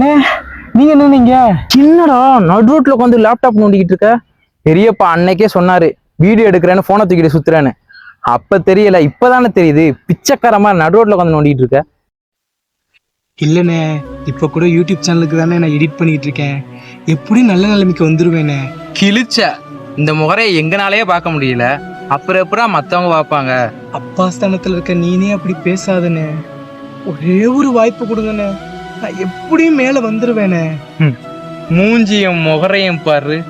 அண்ணே நீங்க என்ன நீங்க என்னடா நடு ரோட்ல உட்காந்து லேப்டாப் நோண்டிக்கிட்டு இருக்க? பெரியப்பா அன்னைக்கே சொன்னாரு வீடியோ எடுக்கிறேன்னு போனை தூக்கிட்டு சுத்துறேன்னு. அப்ப தெரியல இப்பதானே தெரியுது பிச்சைக்காரமா நடு ரோட்ல உட்காந்து நோண்டிட்டு இருக்க. இல்லண்ணே இப்ப கூட யூடியூப் சேனலுக்கு தானே நான் எடிட் பண்ணிட்டு இருக்கேன். எப்படி நல்ல நிலைமைக்கு வந்துருவேனே கிழிச்ச இந்த முகரையை எங்கனாலே பார்க்க முடியல. அப்புறம் எப்படா மத்தவங்க பார்ப்பாங்க? அப்பா ஸ்தானத்துல இருக்க நீனே அப்படி பேசாதண்ணே. ஒரே ஒரு வாய்ப்பு கொடுங்கண்ணே. நான் எப்படியும் மேல வந்துருவேனே? மூஞ்சியும் முகரையும் பாரு.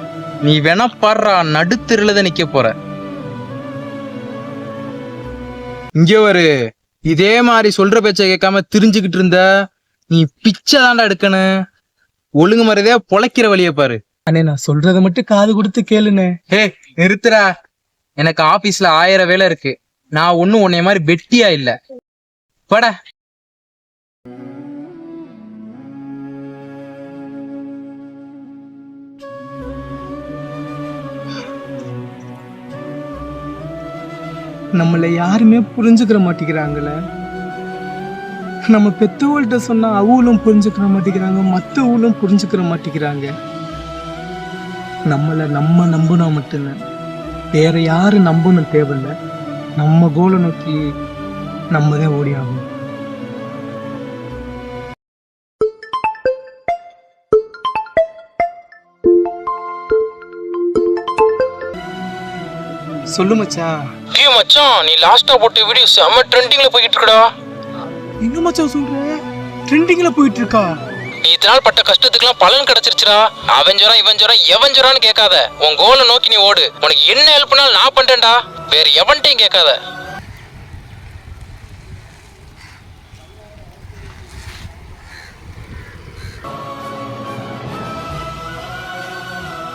நீ வேணா பாடுறா நடுத்தெருல நிக்க போற. இங்க ஒரு இதே மாதிரி சொல்ற பேச்ச கேட்காம திரிஞ்சுக்கிட்டு இருந்த நீ பிச்சை தாண்டா எடுக்கணும் ஒழுங்கு மரியாதையா பொழைக்கிற வழிய பாரு. அண்ணே நான் சொல்றத மட்டும் காது கொடுத்து கேளுண்ணே. ஹே நிறுத்துறா எனக்கு ஆபீஸ்ல ஆயிரம் வேலை இருக்கு. நான் ஒண்ணும் உன்னைய மாதிரி வெட்டியா இல்ல. பட. நம்மளை யாருமே புரிஞ்சுக்கிற மாட்டேங்கிறாங்களே. நம்ம பெத்தவங்கள்ட்ட சொன்னால் அவங்களும் புரிஞ்சுக்கிற மாட்டேங்கிறாங்க மற்றவளும் புரிஞ்சுக்கிற மாட்டேங்கிறாங்க. நம்மளை நம்ம நம்பினா மட்டும்தான். வேற யாரும் நம்பணும் தேவையில்லை. நம்ம கோலை நோக்கி நம்ம தான் ஓடி ஆகணும். சொல்லு மச்சான் டேய் மச்சான் நீ லாஸ்டா போட்ட வீடியோ செம்ம ட்ரெண்டிங்ல போயிட்டு இருக்கடா என்ன மச்சான் சொல்ற? ட்ரெண்டிங்ல போயிட்டு இருக்கா நீ இதனால் பட்ட கஷ்டத்துக்குலாம் பலன் கிடைச்சிருச்சுடா. அவன் ஜோரம் இவன் ஜோரம் எவன் ஜோரான்னு கேட்காத. உன் கோலை நோக்கி நீ ஓடு. உனக்கு என்ன ஹெல்ப்னாலும் நான் பண்றேன்டா. வேற எவன்ட்டையும் கேட்காத.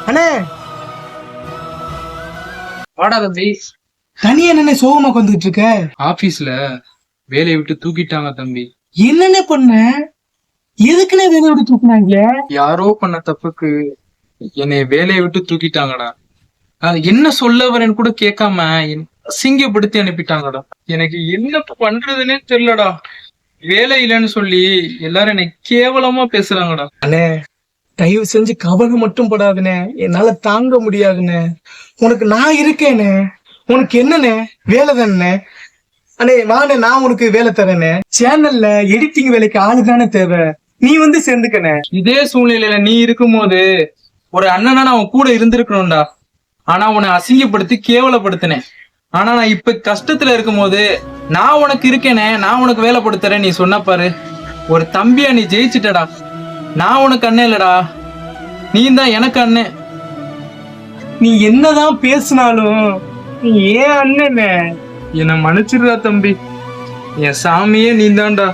அண்ணே வாடா தம்பி. தனியா என்னென்ன சோகமா வந்துட்டு இருக்க? ஆபீஸ்ல வேலையை விட்டு தூக்கிட்டாங்க தம்பி. என்னென்ன பண்ண? எதுக்குண்ணே வேலை விட்டு தூக்குனாங்க? யாரோ பண்ண தப்புக்கு என்னை வேலையை விட்டு தூக்கிட்டாங்கடா. என்ன சொல்ல வரேன்னு கூட கேட்காம என்னை அசிங்கப்படுத்தி அனுப்பிட்டாங்கடா. எனக்கு என்ன பண்றதுன்னே தெரியலடா. வேலை இல்லைன்னு சொல்லி எல்லாரும் என்னை கேவலமா பேசுறாங்கடா. அண்ணே தயவு செஞ்சு கவலை மட்டும் படாதுண்ணே என்னால தாங்க முடியாதுண்ணே உனக்கு நான் இருக்கேனே. உனக்கு என்னண்ணே வேலை தானே. அண்ணே வாண்ணே நான் உனக்கு வேலை தரேனே. சேனல்ல எடிட்டிங் வேலைக்கு ஆளு தானே தேவை. நீ வந்து சேர்ந்துக்கண்ணே இதே சூழ்நிலையில நீ இருக்கும்போது ஒரு அண்ணனா நான் உன் கூட இருந்திருக்கணும்டா. ஆனா உன்னை அசிங்கப்படுத்தி கேவலப்படுத்தினேன். ஆனா நான் இப்ப கஷ்டத்துல இருக்கும்போது நான் உனக்கு இருக்கேனே நான் உனக்கு வேலை படுத்துறேன் நீ சொன்ன பாரு. ஒரு தம்பியா நீ ஜெயிச்சிட்டடா. நான் உனக்கு அண்ணன் இல்லடா. நீ தான் எனக்கு அண்ணன் நீ என்னதான் பேசினாலும் நீ ஏன் அண்ணனே என்னை மன்னிச்சிடுறா தம்பி. என் சாமியே நீ தான்டா